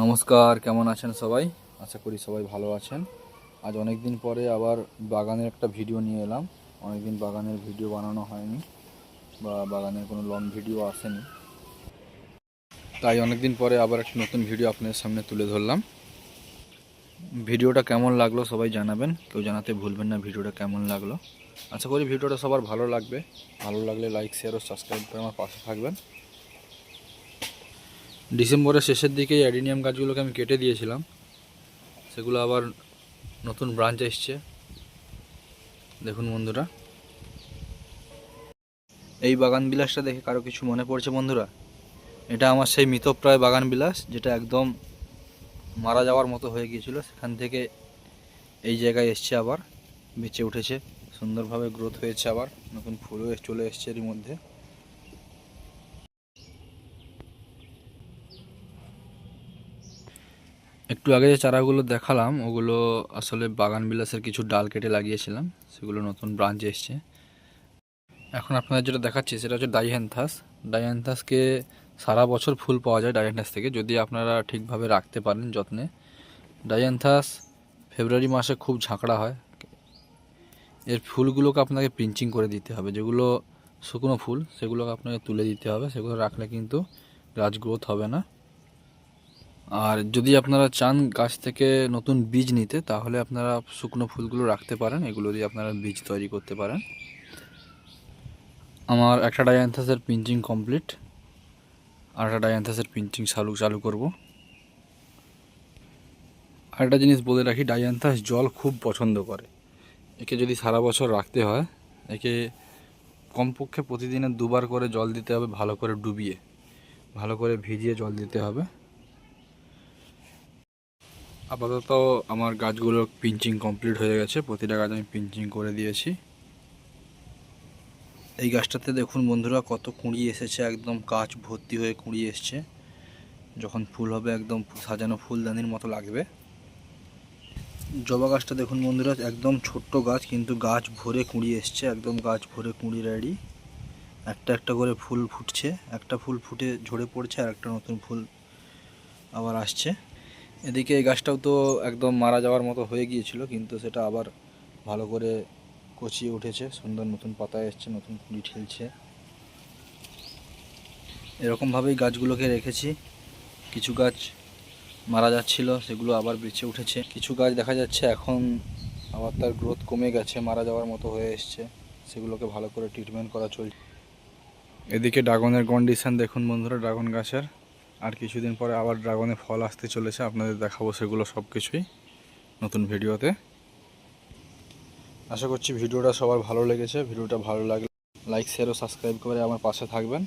নমস্কার, কেমন আছেন সবাই? আশা করি সবাই ভালো আছেন। আজ অনেক দিন পরে আবার বাগানের একটা ভিডিও নিয়ে এলাম। অনেক দিন বাগানের ভিডিও বানানো হয়নি বা বাগানের কোনো লং ভিডিও আসেনি। তাই অনেক দিন পরে আবার একটা নতুন ভিডিও আপনাদের সামনে তুলে ধরলাম। ভিডিওটা কেমন লাগল সবাই জানাবেন। কেউ জানাতে ভুলবেন না ভিডিওটা কেমন লাগল। আশা করি ভিডিওটা সবার ভালো লাগবে। ভালো লাগলে লাইক শেয়ার ও সাবস্ক্রাইব করে আমার পাশে থাকবেন। ডিসেম্বরের শেষের দিকে অ্যাডিনিয়াম গাছগুলোকে আমি কেটে দিয়েছিলাম। সেগুলো আবার নতুন ব্রাঞ্চ এসছে। দেখুন বন্ধুরা। এই বাগান বিলাসটা দেখে কারও কিছু মনে পড়ছে বন্ধুরা? এটা আমার সেই মৃতপ্রায় বাগান বিলাস, যেটা একদম মারা যাওয়ার মতো হয়ে গিয়েছিল। সেখান থেকে এই জায়গায় এসছে আবার, বেঁচে উঠেছে। সুন্দরভাবে গ্রোথ হয়েছে আবার, নতুন ফুলও চলে এসছে এর মধ্যে। একটু আগে যে চারাগুলো দেখালাম, ওগুলো আসলে বাগান বিলাসের কিছু ডাল কেটে লাগিয়েছিলাম, সেগুলো নতুন ব্রাঞ্চে এসছে। এখন আপনাদের যেটা দেখাচ্ছি, সেটা হচ্ছে ডাইহ্যান্থাস ডাইহ্যান্থাসকে সারা বছর ফুল পাওয়া যায় ডাইহ্যান্থাস থেকে, যদি আপনারা ঠিকভাবে রাখতে পারেন যত্নে। ডাইহ্যান্থাস ফেব্রুয়ারি মাসে খুব ঝাঁকড়া হয়। এর ফুলগুলোকে আপনাকে পিঞ্চিং করে দিতে হবে। যেগুলো শুকনো ফুল, সেগুলোকে আপনাকে তুলে দিতে হবে। সেগুলো রাখলে কিন্তু গাছ গ্রোথ হবে না। আর যদি আপনারা চান গাছ থেকে নতুন বীজ নিতে, তাহলে আপনারা শুকনো ফুলগুলো রাখতে পারেন, এগুলো দিয়ে আপনারা বীজ তৈরি করতে পারেন। আমার একটা ডায়ান্থাসের পিঞ্চিং কমপ্লিট, আর একটা ডায়ান্থাসের পিঞ্চিং চালু চালু করব। আরেকটা জিনিস বলে রাখি ডায়ান্থাস জল খুব পছন্দ করে। একে যদি সারা বছর রাখতে হয়, একে কমপক্ষে প্রতিদিনে দুবার করে জল দিতে হবে, ভালো করে ডুবিয়ে, ভালো করে ভিজিয়ে জল দিতে হবে। আপাতত আমার গাছগুলো পিঞ্চিং কমপ্লিট হয়ে গেছে। প্রতিটা গাছ আমি পিঞ্চিং করে দিয়েছি। এই গাছটাতে দেখুন বন্ধুরা, কত কুঁড়ি এসেছে, একদম গাছ ভর্তি হয়ে কুঁড়ি এসছে। যখন ফুল হবে, একদম সাজানো ফুলদানির মতো লাগবে। জবা গাছটা দেখুন বন্ধুরা, একদম ছোট্ট গাছ, কিন্তু গাছ ভরে কুঁড়ি এসছে, একদম গাছ ভরে কুঁড়ি রেডি একটা একটা করে ফুল ফুটছে, একটা ফুল ফুটে ঝরে পড়ছে, আর একটা নতুন ফুল আবার আসছে। এদিকে এই গাছটাও তো একদম মারা যাওয়ার মতো হয়ে গিয়েছিল, কিন্তু সেটা আবার ভালো করে কচিয়ে উঠেছে, সুন্দর নতুন পাতা এসছে, নতুন কুড়ি ঠেলছে। এরকমভাবেই গাছগুলোকে রেখেছি। কিছু গাছ মারা যাচ্ছিল, সেগুলো আবার বেঁচে উঠেছে। কিছু গাছ দেখা যাচ্ছে এখন আবার তার গ্রোথ কমে গেছে, মারা যাওয়ার মতো হয়ে এসছে। সেগুলোকে ভালো করে ট্রিটমেন্ট করা চলছে। এদিকে ড্রাগনের কন্ডিশান দেখুন বন্ধুরা, ড্রাগন গাছের। আর কিছুদিন পরে আবার ড্রাগনে ফল আসতে চলেছে, আপনাদের দেখাবো সেগুলো সব কিছুই নতুন ভিডিওতে। আশা করছি ভিডিওটা সবার ভালো লেগেছে। ভিডিওটা ভালো লাগলে লাইক শেয়ার ও সাবস্ক্রাইব করে আমার পাশে থাকবেন।